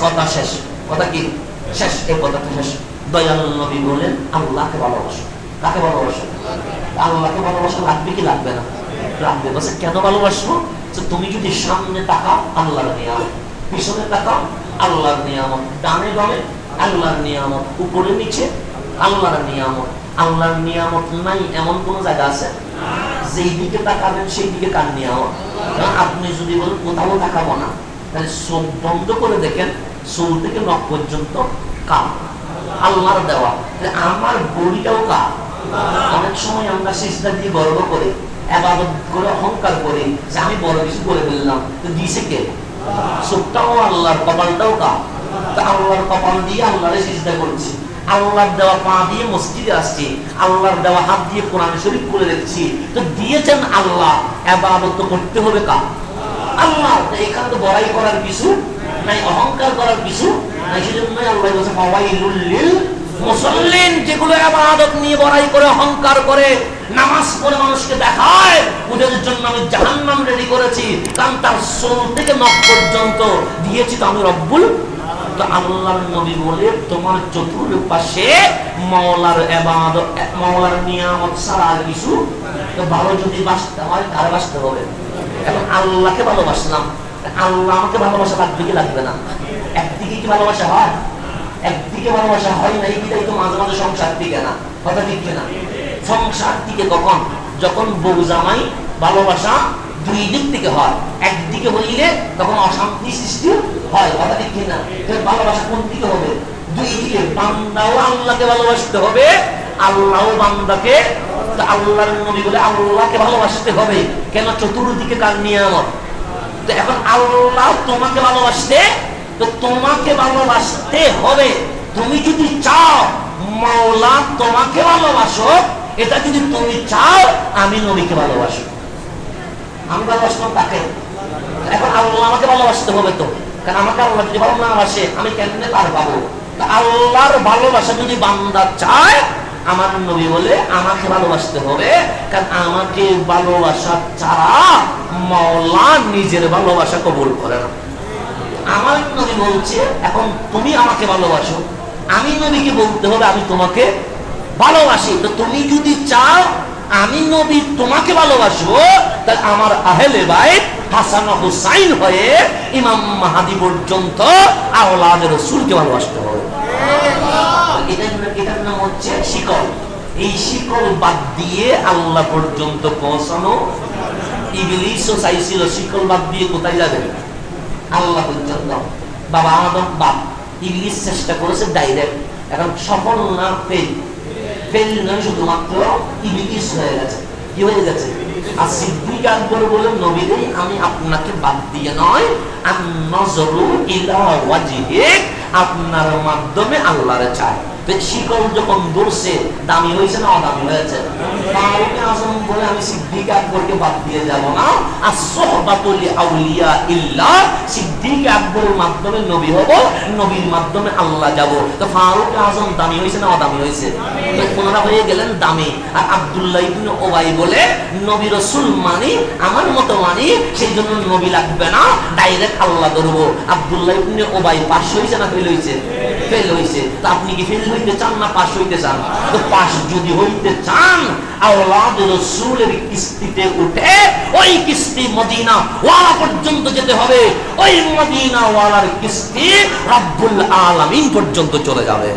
কথা শেষ। কথা কি? শেষ এই কথাটা শেষ। নবী আল্লাহকে ভালোবাসো। কাকে ভালোবাসো? আল্লাহকে ভালোবাসা লাগবে কি লাগবে না? লাগবে। কেন ভালোবাসবো? তুমি যদি সামনে তাকাও, আল্লাহর নিয়ামত। পিছনে তাকাও, আল্লাহর নিয়ামত। ডানে বামে, আল্লাহর নিয়ামত। উপরে নিচে, আল্লাহর নিয়ামত। আল্লাহর নিয়ামত নাই এমন কোন জায়গা আছে? যেই দিকে তাকাবেন, সেই দিকে কান নিয়ামত? আপনি যদি বলেন, কোথাও তাকাবো না। তাহলে চোখ বন্ধ করে দেখেন চুল থেকে নখ পর্যন্ত কাম আল্লাহর দেওয়া। আমার বড়িটাও কাম অনেক সময় আমরা দিয়ে গর্ব করি অহংকার করি, যে আমি বড় কিছু করে ফেললাম, তো দিছে কে? চোখটাও আল্লাহর কপালটাও কা তা আল্লাহর কপাল দিয়ে আল্লাহরে করছি। আল্লাহর দেওয়া পা দিয়ে মসজিদে আসছি, আল্লাহর দেওয়া হাত দিয়ে কোরআন শরীফ করে রেখেছি তো দিয়েছেন আল্লাহ তো করতে হবে কা আল্লাহ এখানে তো বড়াই করার কিছু নাই অহংকার করার কিছু নাই সেজন্য আল্লাহ বলছে, ফাওয়াইলুল মুসল্লিন যেগুলো আবাদত নিয়ে বড়াই করে, অহংকার করে, নামাজ পড়ে মানুষকে দেখায়, ওদের জন্য আমি জাহান্নাম রেডি করেছি, কারণ তার সোল থেকে নখ পর্যন্ত দিয়েছি তো আমি রব্বুল তো আল্লাহর নবী বলে, তোমার চতুর্পাশে মাওলার এবাদত মাওলার নিয়ামত ছাড়া আর কিছু ভালো যদি বাঁচতে হয় কার বাঁচতে হবে। এখন আল্লাহকে ভালোবাসলাম, আল্লাহ আমাকে ভালোবাসা লাগবে কি লাগবে না। একদিকে কি ভালোবাসা হয়? একদিকে ভালোবাসা হয় না এই তো মাঝে মাঝে সংসার টিকে না, কথা ঠিক না। সংসার টিকে কখন? যখন বউ জামাই ভালোবাসা দুই দিক থেকে হয়। একদিকে হইলে তখন অশান্তি সৃষ্টি হয়, কথা ঠিক না। ভালোবাসা কোন দিকে হবে? দুই দিকে। বান্দাও আল্লাহকে ভালোবাসতে হবে আল্লাহ বান্দাকে আল্লাহর নবী বলে আল্লাহকে ভালোবাসতে হবে। কেন? চতুর্দিকে কার নিয়ামত। তো এখন আল্লাহ তোমাকে ভালোবাসতে, তো তোমাকে ভালোবাসতে হবে। তুমি যদি চাও, মাওলা তোমাকে ভালোবাসো, এটা যদি তুমি চাও, আমি নবীকে ভালোবাসো। আমি ভালোবাসলাম তাকে এখন আল্লাহ আমাকে ভালোবাসতে হবে তো। কারণ আমাকে আল্লাহ যদি ভালো না আমি কেন তার পাবো? আল্লাহর ভালোবাসা যদি বান্দা চায় আমার নবী বলে আমাকে ভালোবাসতে হবে, কারণ আমাকে ভালোবাসা ছাড়া মাওলা নিজের ভালোবাসা কবুল করে না। আমার নবী বলছে, এখন তুমি আমাকে ভালোবাসো, আমি নবীকে বলতে হবে আমি তোমাকে ভালোবাসি। তো তুমি যদি চাও আমি নবী তোমাকে ভালোবাসবো, তাহলে আমার আহেলে ভাই হাসান হুসাইন হয়ে ইমাম মাহাদি পর্যন্ত আওলাদের রসুলকে ভালোবাসতে হবে। হচ্ছে শিকল। এই শিকল বাদ দিয়ে আল্লাহ পর্যন্ত পৌঁছানো ইবলিসও চাইছিল শিকল বাদ দিয়ে কোথায় যাবে? আল্লাহ পর্যন্ত। বাবা আদম, বাপ ইংলিশ চেষ্টা করেছে ডাইরেক্ট এখন সফল না ফেল ফেল নয়, শুধুমাত্র ইংলিশ হয়ে গেছে। কি হয়ে গেছে? আর সিদ্দিক আকবর বলে নবীরে আমি আপনাকে বাদ দিয়ে নয় আর নজরু ইলা ওয়াজিহিক, আপনার মাধ্যমে আল্লাহরে চায় শিকল যখন দৌড়ছে দামি হয়েছে না অদামি হয়েছে? হয়ে আব্দুল্লাহ ওবাই বলে, নবী রসুল মানি, আমার মতো মানি, সেই জন্য নবী লাগবে না, ডাইরেক্ট আল্লাহ ধরবো। আব্দুল্লাহ ওবাই পাশ হয়েছে না ফেল হয়েছে? ফেল তা আপনি কি ফেল হইতে চান না পাশ হইতে চান? তো পাশ যদি হইতে চান, আওলাদ কিস্তিতে উঠে ওই কিস্তি মদিনা ওয়ালা পর্যন্ত যেতে হবে। ওই মদিনা ওয়ালার কিস্তি রব্বুল আলামিন পর্যন্ত চলে যাবে।